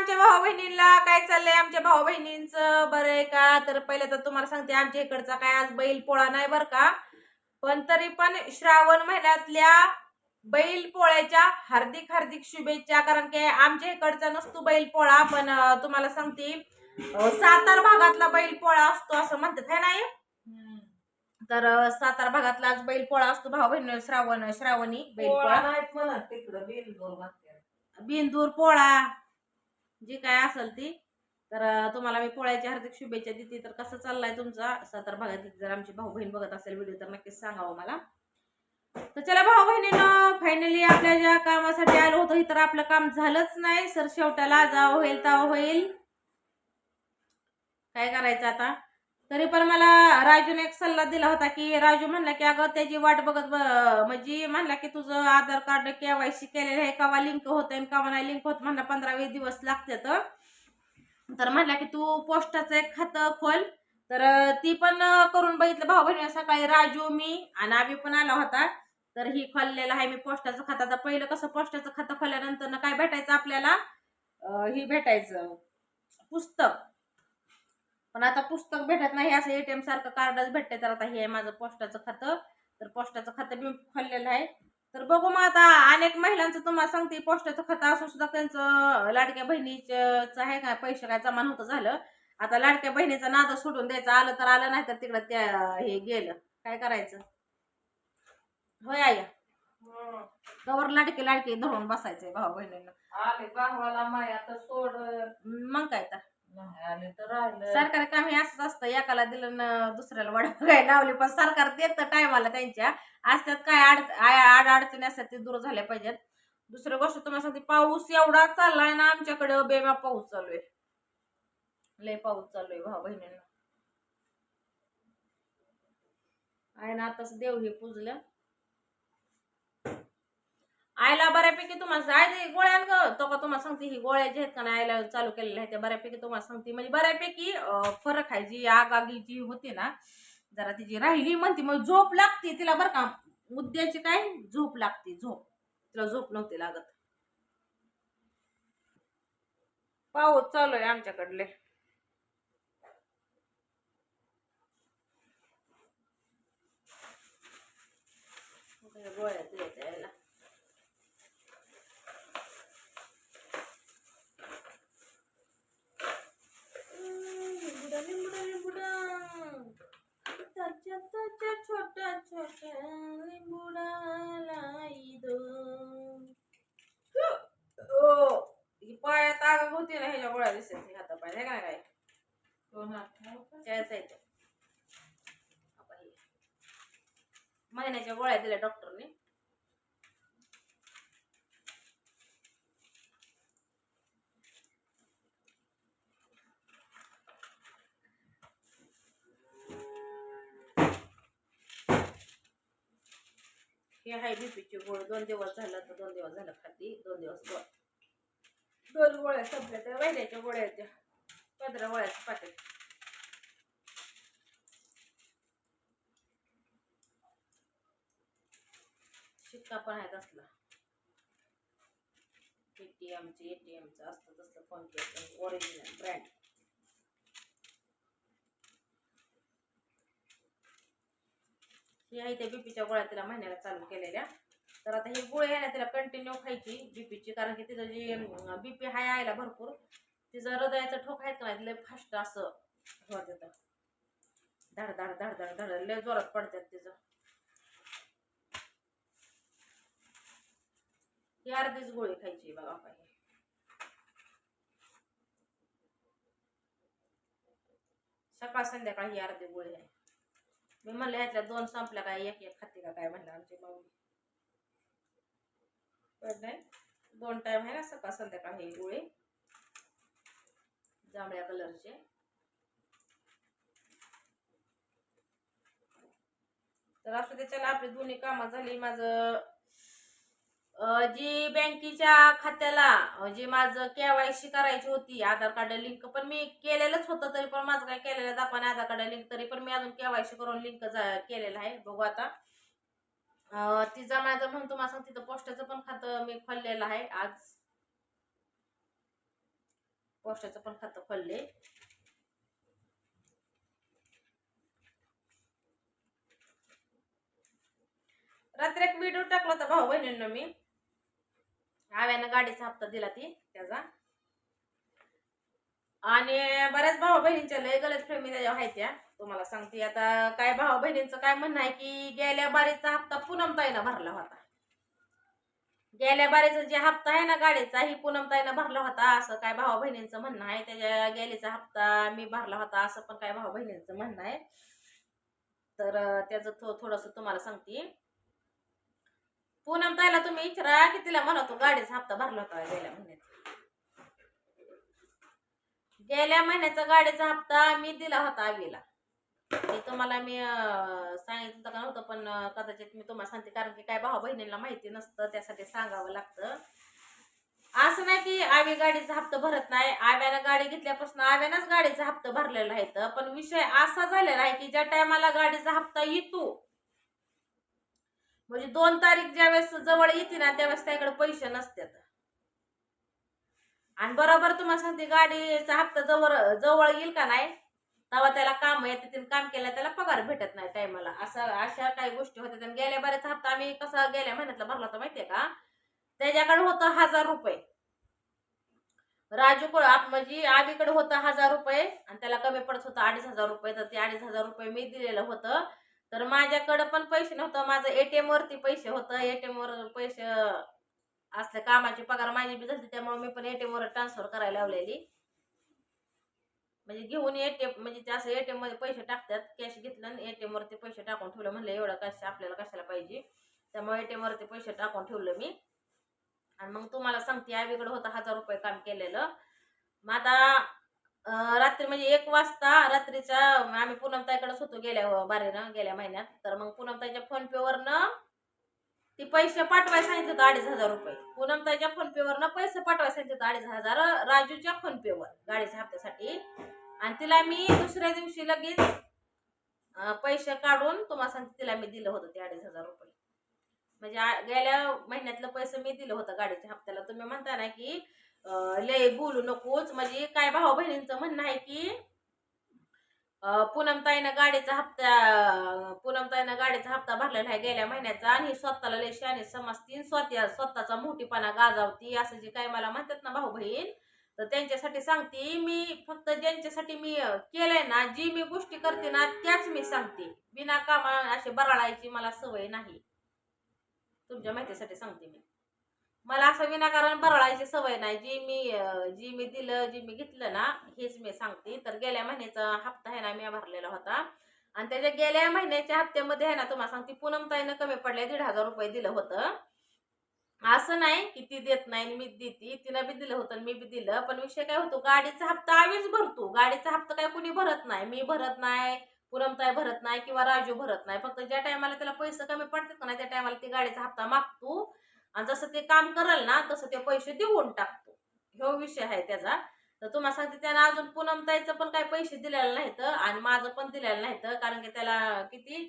आमच्या भाऊ बहिणींना काय चाललंय? आमच्या भाऊ बहिणींचं बरं आहे का? तर पहिले तर तुम्हाला सांगते आमच्या इकडचा काय आज बैल पोळा नाही बरं का? पण तरी पण श्रावण महिन्यातल्या बैल पोळ्याच्या हार्दिक हार्दिक शुभेच्छा. कारण की आमच्या इकडचा नसतो बैल पोळा पण तुम्हाला सांगते सातार भागातला बैल पोळा असतो असं म्हणतात है नाही तर सातार भागातला आज बैल पोळा असतो भाऊ बहीण श्रावण श्रावणी बैल पोळा बिंदूर पोळा. जी काय असेल ती. तर तुम्हाला मी पोळ्याच्या हार्दिक शुभेच्छा देते. तर कसं चाललाय तुमचा? सातार भागात जर आमची भाऊ बहीण बघत असेल व्हिडिओ तर नक्कीच सांगावं मला. तर चला भाऊ बहिणीनं फायनली आपल्या ज्या कामासाठी आलो होतो तर आपलं काम झालंच नाही. सर शेवटाला जावं होईल तावं होईल. काय करायचं आता? तरी पण मला राजूने एक सल्ला दिला होता की राजू म्हणला की अगं त्याची वाट बघत ब- म्हणजे म्हणला की तुझं आधार कार्ड केवायसी केलेलं आहे कवा लिंक होत आहे कवा नाही लिंक होत म्हणला पंधरा वीस दिवस लागतात. तर म्हणला की तू पोस्टाचं एक खातं खोल. तर ती पण करून बघितलं. भाऊ बहिणी सकाळी राजू मी आणि आम्ही पण आला होता. तर ही खोललेला आहे मी पोस्टाचं खातं. आता पहिलं कसं पोस्टाचं खातं खोलल्यानंतर काय भेटायचं आपल्याला? ही भेटायचं. पुस्तक. पण आता पुस्तक भेटत नाही असं एटीएम सारखं कार्डच भेटते तर आता हे आहे माझं पोस्टाचं खातं. तर पोस्टाचं खातं मी खोललेलं आहे. तर बघू मग आता अनेक महिलांचं तुम्हाला सांगते पोस्टाचं खातं असून सुद्धा त्यांचं लाडक्या बहिणीचं आहे का पैसे काय जमा नव्हतं झालं. आता लाडक्या बहिणीचा नाद सोडून द्यायचं आलं तर आलं नाही तर तिकडं त्या हे गेलं. काय करायचं? होय आई. कवर लाडकी लाडकी धरून बसायचंय भाऊ बहिणींना. आले भावाला माया तर सोड. मग काय तर नाही आले तर राहिलं. काम हे असंच असतं. एकाला दिलं ना दुसऱ्याला वाढ काय लावली पण सरकार देतं टायमाला त्यांच्या. असतात काय अड आड अडचणी असतात ते दूर झाल्या पाहिजेत. दुसरी गोष्ट तुम्हाला सांगते पाऊस एवढा चाललाय ना आमच्याकडे बेमा पाऊस चालू आहे. लय पाऊस चालू आहे भाऊ बहिणींना. आहे ना आताच देव हे पूजलं. आईला बऱ्यापैकी तुम्हाला आय गोळ्या ग. तो का तुम्हाला सांगते ही गोळ्या जे आहेत का नाही आईला चालू केलेल्या आहेत त्या बऱ्यापैकी तुम्हाला सांगते. म्हणजे बऱ्यापैकी फरक आहे. जी आगागी जी होती ना जरा तिची राहिली म्हणते मग झोप लागते. तिला बरं का मुद्द्याची काय? झोप लागते झोप. तिला झोप नव्हती लागत. पाऊस चालू आहे आमच्याकडले. गोळ्या द्यायला यायला लिंबुडा लिंबुडा लिंबुडा त्याच्या त्याच्या छोट्या छोट्या लिंबुडाला दो ओ ही पायात आग होती ना ह्याच्या गोळ्या दिसत हाता पाय हे काय काय दोन हात त्याच आहे त्या. आपण हे. महिन्याच्या गोळ्या दिल्या डॉक्टरने. हे आहे बीपीची गोळ. दोन दिवस झालं तर दोन दिवस झालं खाती. दोन दिवस गोळ दोन गोळ्या संपल्या तर महिन्याच्या गोळ्या होत्या पंधरा गोळ्याचं पाकिट शिक्का पण आहे तसला. पेटीएमचे एटीएमचं असतं तसलं फोन पे ओरिजिनल ब्रँड ही आहे त्या बीपीच्या गोळ्या तिला महिन्याला चालू केलेल्या. तर आता ही गोळी आहे ना तिला कंटिन्यू खायची बीपीची कारण की तिचं जी बीपी हाय आयला भरपूर तिचं हृदयाचं ठोक आहेत का नाही लय फास्ट असं. होत येतं धड धड धड धड धड लय जोरात पडतात तिचं. ही अर्धीच गोळी खायची बघा पाहिजे सकाळ संध्याकाळ ही अर्धी गोळी आहे. मी म्हणलं ह्यातल्या दोन संपल्या काय एक एक खाते का काय म्हणलं आमची माऊली नाही दोन टाइम आहे ना सकाळ संध्याकाळ हे गोळी. जांभळ्या कलरचे तर असं त्याच्याला आपली दोन्ही कामं झाली. माझं जी बँकेच्या खात्याला अं, माझं केवायसी करायची होती आधार कार्ड लिंक पण मी केलेलंच होतं तरी पण माझं काय केलेलं दाखवा आधार कार्ड लिंक तरी पण मी अजून केवायसी करून लिंक केलेलं आहे. बघू आता. अं, ती जमायचं म्हणून तुम्हाला सांग तिथं पोस्टाचं पण खातं मी खोललेलं आहे आज. पोस्टाचं पण खातं खोलले. रात्री एक व्हिडिओ टाकला होता भाऊ बहिणींना मी. आव्यानं गाडीचा हप्ता दिला ती त्याचा. आणि बऱ्याच भाऊ बहिणींच्या लय गलत प्रेमी त्याच्या आहेत त्या. तुम्हाला सांगते आता काय भाऊ बहिणींचं काय म्हणणं आहे की गेल्या बारीचा हप्ता पूनमताईनं भरला होता. गेल्या बारीचा जे हप्ता आहे ना गाडीचा ही पूनमताईनं भरला होता असं काय भाऊ बहिणींचं म्हणणं आहे. त्याच्या गेलीचा हप्ता मी भरला होता असं पण काय भाऊ बहिणींचं म्हणणं आहे. तर त्याचं थो थोडंसं तुम्हाला सांगते. पूनमताईला तुम्ही विचारा की तिला म्हणतो गाडीचा हप्ता भरला होता गेल्या महिन्याचा गेल्या महिन्याचा गाडीचा हप्ता मी दिला होता आवीला. ते तुम्हाला मी सांगितलं का नव्हतं पण कदाचित मी तुम्हाला सांगते कारण की काय भाऊ बहिणीला माहिती नसतं त्यासाठी सांगावं लागतं. असं नाही की आवी गाडीचा हप्ता भरत नाही. आव्यानं गाडी घेतल्यापासून आव्यानंच गाडीचा हप्ता भरलेला आहे. तर पण विषय असा झालेला आहे की ज्या टायमाला गाडीचा हप्ता येतो म्हणजे दोन तारीख ज्यावेळेस जवळ येते ना त्यावेळेस त्याकडे पैसे नसतात. आणि बरोबर तुम्हाला सांगते गाडीचा हप्ता जवळ जवळ येईल का नाही तेव्हा त्याला काम येते त्याने काम केलं त्याला पगार भेटत नाही टायमाला. असं अशा काही गोष्टी होत्या. आणि गेल्या बऱ्याच हप्ता आम्ही कसा गेल्या महिन्यातला भरला होता माहितीये का? त्याच्याकडे होतं हजार रुपये. राजूकडं आप म्हणजे आधीकडे होतं हजार रुपये आणि त्याला कमी पडत होतं अडीच हजार रुपये. तर ते अडीच हजार रुपये मी दिलेलं होतं. तर माझ्याकडं पण पैसे नव्हतं. माझं एटीएम वरती पैसे होतं. एटीएम वर पैसे असले कामाची पगार माझी बी झाली त्यामुळे मी पण एटीएम वर ट्रान्सफर करायला लावलेली. म्हणजे घेऊन एटीएम म्हणजे ते असं एटीएममध्ये पैसे टाकतात. कॅश घेतलं आणि एटीएम वरती पैसे टाकून ठेवलं. म्हणलं एवढं कशा आपल्याला कशाला पाहिजे? त्यामुळे एटीएम वरती पैसे टाकून ठेवलं मी. आणि मग तुम्हाला सांगते आवीकडे होतं हजार रुपये काम केलेलं. मग आता रात्री म्हणजे एक वाजता रात्रीचा आम्ही पूनमताईकडेच होतो गेल्या बारीनं गेल्या महिन्यात. तर मग पूनमताईच्या फोनपेवरनं ती पैसे पाठवायला सांगितलं होतं अडीच हजार रुपये. पूनमताईच्या फोन पेवरनं पैसे पाठवायला सांगितलं होतं अडीच हजार राजूच्या फोनपेवर गाडीच्या हप्त्यासाठी. आणि तिला मी दुसऱ्या दिवशी लगेच पैसे काढून तुम्हाला सांगते तिला मी दिलं होतं ते अडीच हजार रुपये. म्हणजे गेल्या महिन्यातलं पैसे मी दिलं होतं गाडीच्या हप्त्याला. तुम्ही म्हणता ना की लय बोलू नकोच. म्हणजे काय भाऊ बहिणींचं म्हणणं आहे की पूनमताईनं गाडीचा हप्ता पूनमताईनं गाडीचा हप्ता भरलेला आहे गेल्या महिन्याचा आणि स्वतःला लय शाने समजतीन स्वतः स्वतःचा मोठीपणा गाजावती असं जे काय मला म्हणतात ना भाऊ बहीण तर त्यांच्यासाठी सांगते. मी फक्त ज्यांच्यासाठी मी केलंय ना जी मी गोष्टी करते ना त्याच मी सांगते. बिना कामा अशी बराळायची मला सवय नाही. तुमच्या माहितीसाठी सांगते मी. मला असं विनाकारण बरळायची सवय नाही. जी मी जी मी दिलं जी मी घेतलं ना हेच मी सांगते. तर गेल्या महिन्याचा हप्ता आहे ना मी भरलेला होता. आणि त्याच्या गेल्या महिन्याच्या हप्त्यामध्ये आहे ना तुम्हाला सांगते पूनमताईनं कमी पडले दीड हजार रुपये दिलं होतं. असं नाही की ती देत नाही आणि मी देते. तिनं बी दिलं होतं मी बी दिलं. पण विषय काय होतो गाडीचा हप्ता आम्हीच भरतो. गाडीचा हप्ता काय कुणी भरत नाही. मी भरत नाही पूनमताई भरत नाही किंवा राजू भरत नाही. फक्त ज्या टायमाला त्याला पैसे कमी पडतात का त्या टायमाला ती गाडीचा हप्ता मागतो. आणि जसं ते काम करल ना तसं ते पैसे देऊन टाकतो. ह्यो विषय आहे त्याचा. तर तुम्हाला सांगते त्यानं अजून पूनमताईचं पण काही पैसे दिलेलं नाहीत आणि माझं पण दिलेलं नाहीत. कारण की त्याला किती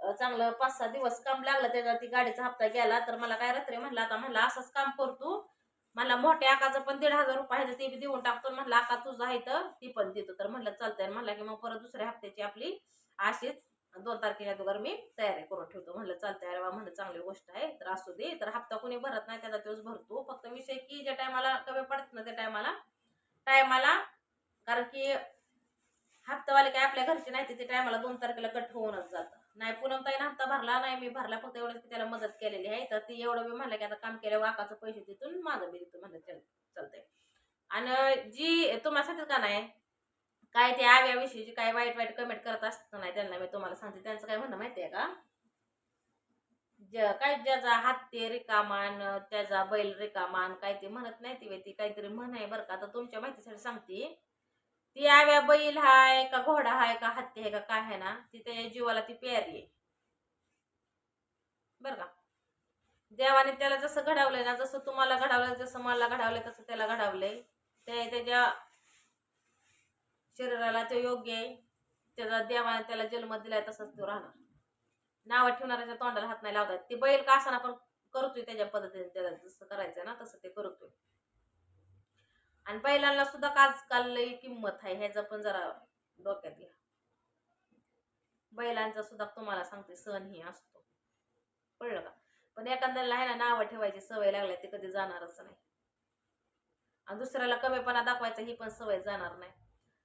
चांगलं पाच सहा दिवस काम लागलं त्याचा ती गाडीचा हप्ता गेला. तर मला काय रात्री म्हणलं आता म्हणलं असंच काम करतो मला मोठ्या आकाचं पण दीड हजार रुपये आहे ते बी देऊन टाकतो. म्हणलं आका तुझं आहे तर ती पण देतो. तर म्हणलं चालतंय. म्हणलं की मग परत दुसऱ्या हप्त्याची आपली अशीच दोन तारखेच्या अगोदर मी तयारी करून ठेवतो. म्हणलं चालतंय अरे वा म्हणलं चांगली गोष्ट आहे तर असू दे. तर हप्ता कोणी भरत नाही त्याचा तोच भरतो. फक्त विषय की ज्या टायमाला कमी पडत ना त्या टायमाला टायमाला कारण की हप्तावाले काय आपल्या घरचे नाही ते टायमाला दोन तारखेला कट होऊनच जातं. नाही पूनमताईनं हप्ता भरला नाही मी भरला फक्त एवढंच की त्याला मदत केलेली आहे. तर ती एवढं मी म्हणलं की आता काम केलं वाकाचं पैसे देतून माझं बी देतो. म्हणलं चल चालतंय. आणि जी तुम्हाला सांगितलं का नाही काय ते आव्याविषयी काय वाईट वाईट कमेंट करत असत नाही त्यांना मी तुम्हाला सांगते. त्यांचं काय म्हणणं माहितीये का? ज- काय ज्याचा हात ते रिकामान त्याचा बैल रिकामान काय ते म्हणत नाही ती ती काहीतरी म्हण आहे बरं का. आता तुमच्या माहितीसाठी सांगते. ती आव्या बैल हाय का घोडा हाय का हत्ती आहे का काय आहे ना ती त्याच्या जीवाला ती प्यारी बर बरं का? देवाने त्याला जसं घडवलंय ना जसं तुम्हाला घडवलं जसं मला घडवलंय तसं त्याला घडवलंय. ते त्याच्या शरीराला ते योग्य आहे. त्याचा देवाने त्याला जन्म दिलाय तसंच तो राहणार. नावं ठेवणाऱ्याच्या तोंडाला हात नाही लावतात ते बैल का असाना पण करतोय त्याच्या पद्धतीने. त्याला जसं करायचं ना तसं ते करतोय. आणि बैलांना सुद्धा आजकाल लई किंमत आहे. ह्याचा पण जरा डोक्यात घ्या. बैलांचा सुद्धा तुम्हाला सांगते सण ही असतो. कळलं का? पण एखाद्याला आहे ना नावं ठेवायची सवय लागल्या ते कधी जाणारच नाही. आणि दुसऱ्याला कमीपणा दाखवायचा ही पण सवय जाणार नाही.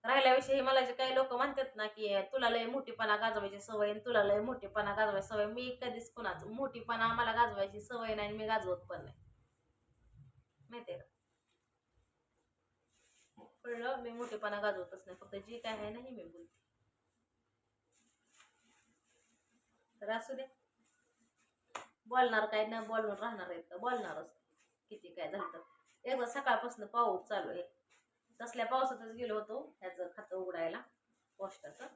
राहिल्याविषयी मला जे काही लोक म्हणतात ना की तुला लय मोठीपणा गाजवायची सवय आणि तुला लय मोठीपणा गाजवायची सवय. मी कधीच कुणाचं मोठीपणा मला गाजवायची सवय नाही आणि मी गाजवत पण नाही. माहितीये का? कळलं? मी मोठेपणा गाजवतच नाही. फक्त जी काय आहे ना ही मी बोलते. तर असू दे. बोलणार काय न बोलून राहणार आहेत का? बोलणारच. किती काय झालं तर. एकदा सकाळपासून पाऊस चालू आहे. तसल्या पावसातच गेलो होतो ह्याचं खातं उघडायला पोस्टाचं.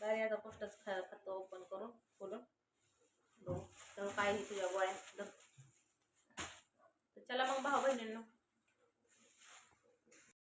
गाडी आता पोस्टाचं खा खातं ओपन करून खोलून बघू. तर काय तुझ्या गोळ्या? तर चला मग भाऊ बहिणींना